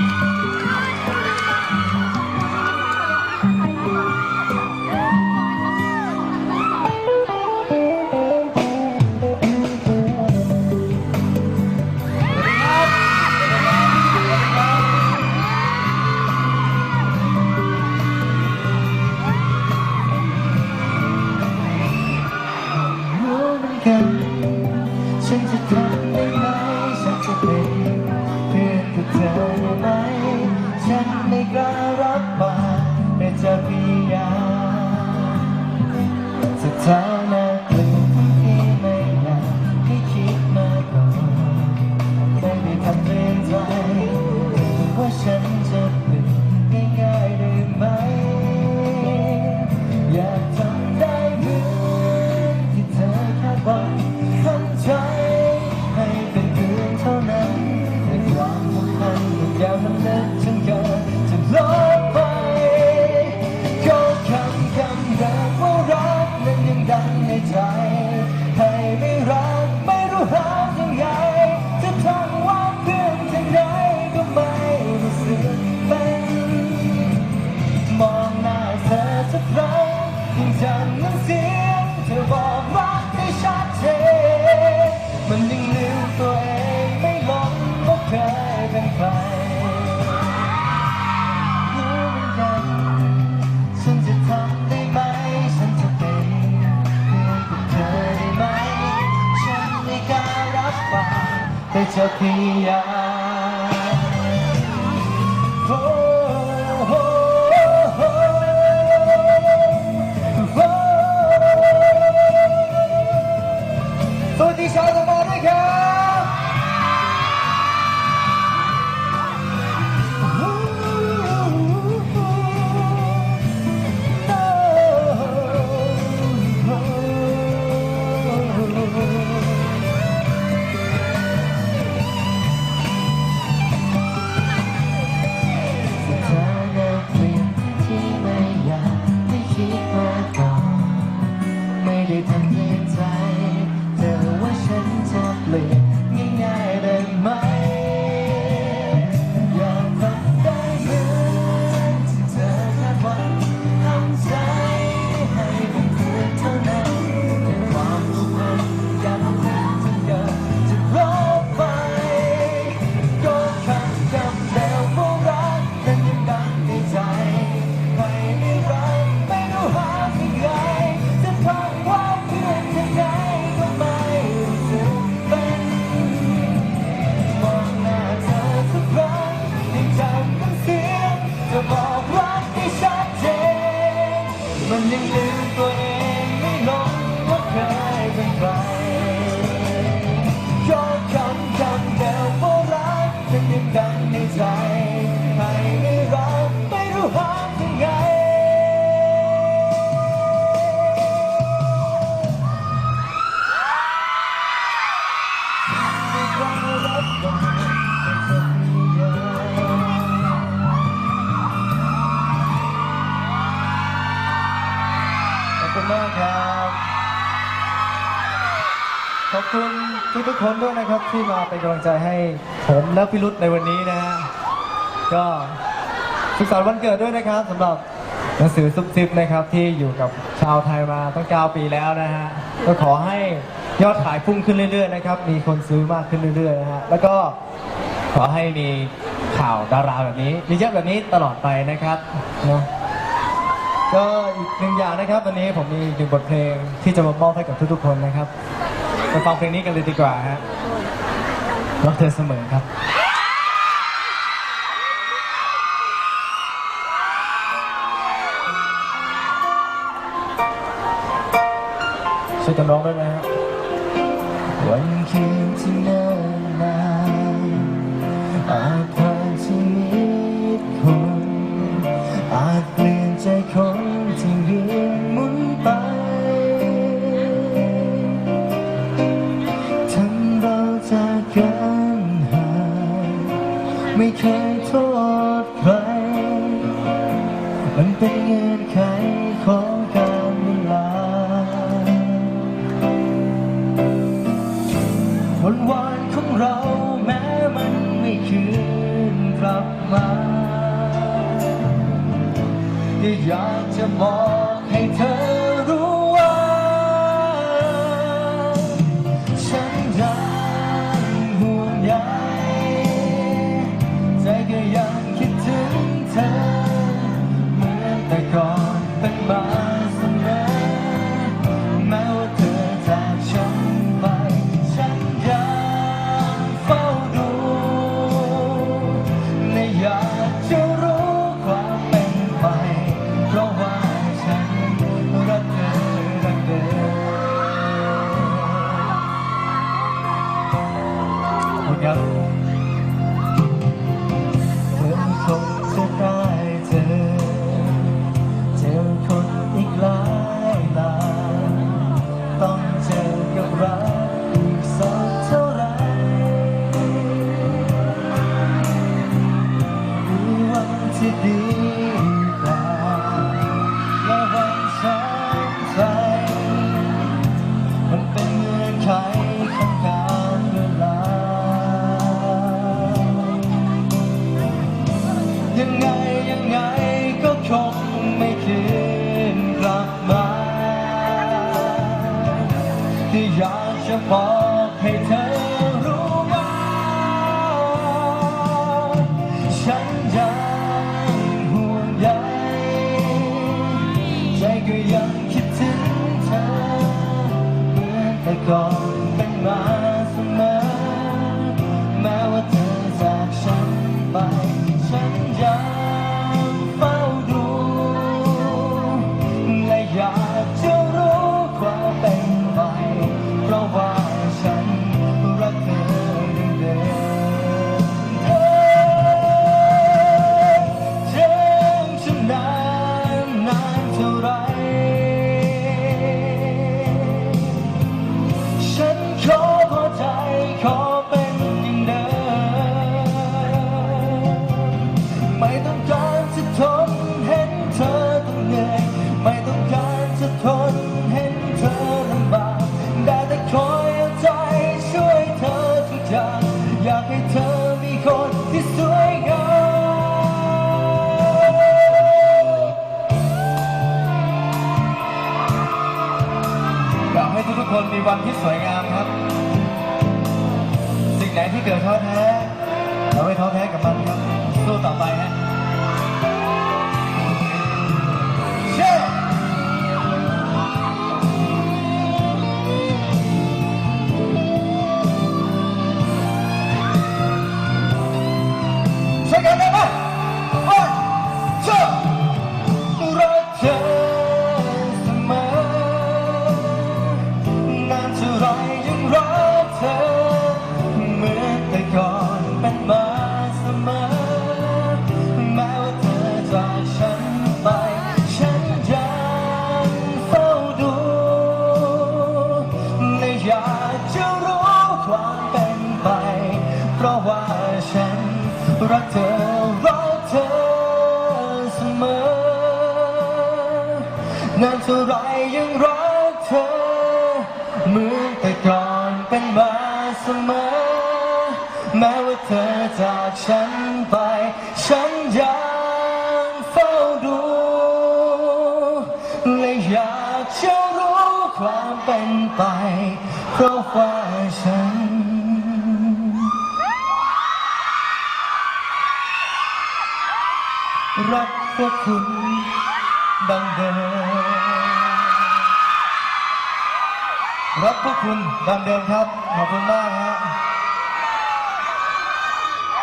รู้ มากครับ ขอบคุณทุกทุกคนด้วยนะครับที่มาเป็นกำลังใจให้ผมและพี่รุธในวันนี้นะฮะก็สุขสันต์วันเกิดด้วยนะครับสำหรับหนังสือซุปซิปนะครับที่อยู่กับชาวไทยมาตั้ง9ปีแล้วนะฮะก็ขอให้ยอดขายพุ่งขึ้นเรื่อยๆนะครับมีคนซื้อมากขึ้นเรื่อยๆนะฮะแล้วก็ขอให้มีข่าวดาราแบบนี้มีเยอะแบบนี้ตลอดไปนะครับเนาะ ก็อีกหนึ่งอย่างนะครับ วันนี้ผมมีหนึ่งบทเพลงที่จะมามอบให้กับทุกๆคนนะครับไปฟังเพลงนี้กันเลยดีกว่าฮะรักเธอเสมอครับช่วยกันร้องด้วยนะฮะวันคืนที่เนิ่นนานอาจ ไม่เคยโทษใคร มันเป็นเงื่อนไขของการเวลาวันวานของเราแม้มันไม่คืนกลับมาอยากจะบอกให้เธอ 안녕. ยังไงยังไงก็คงไม่คืนกลับมาที่อยากจบ 돌아 เกิดท้อแท้เราไม่ท้อแท้กับมันครับสู้ต่อไปฮะ นานเท่าไรยังรักเธอเหมือนแต่ก่อนเป็นมาเสมอ แม้ว่าเธอจากฉันไป ฉันยังเฝ้าดูและอยากจะรู้ความเป็นไป เพราะว่าฉันรักพวกคุณดังเดิม รับพวกคุณดังเดิมครับ ขอบคุณมากฮะ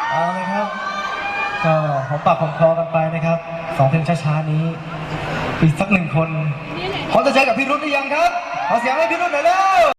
เอาเลยครับก็ผมปากผมคอกันไปนะครับสองเพลงช้าๆนี้อีกสักหนึ่งคนเขาจะใช้กับพี่รุ่นหรือยังครับขอเสียงให้พี่รุ่นหน่อยเร็ว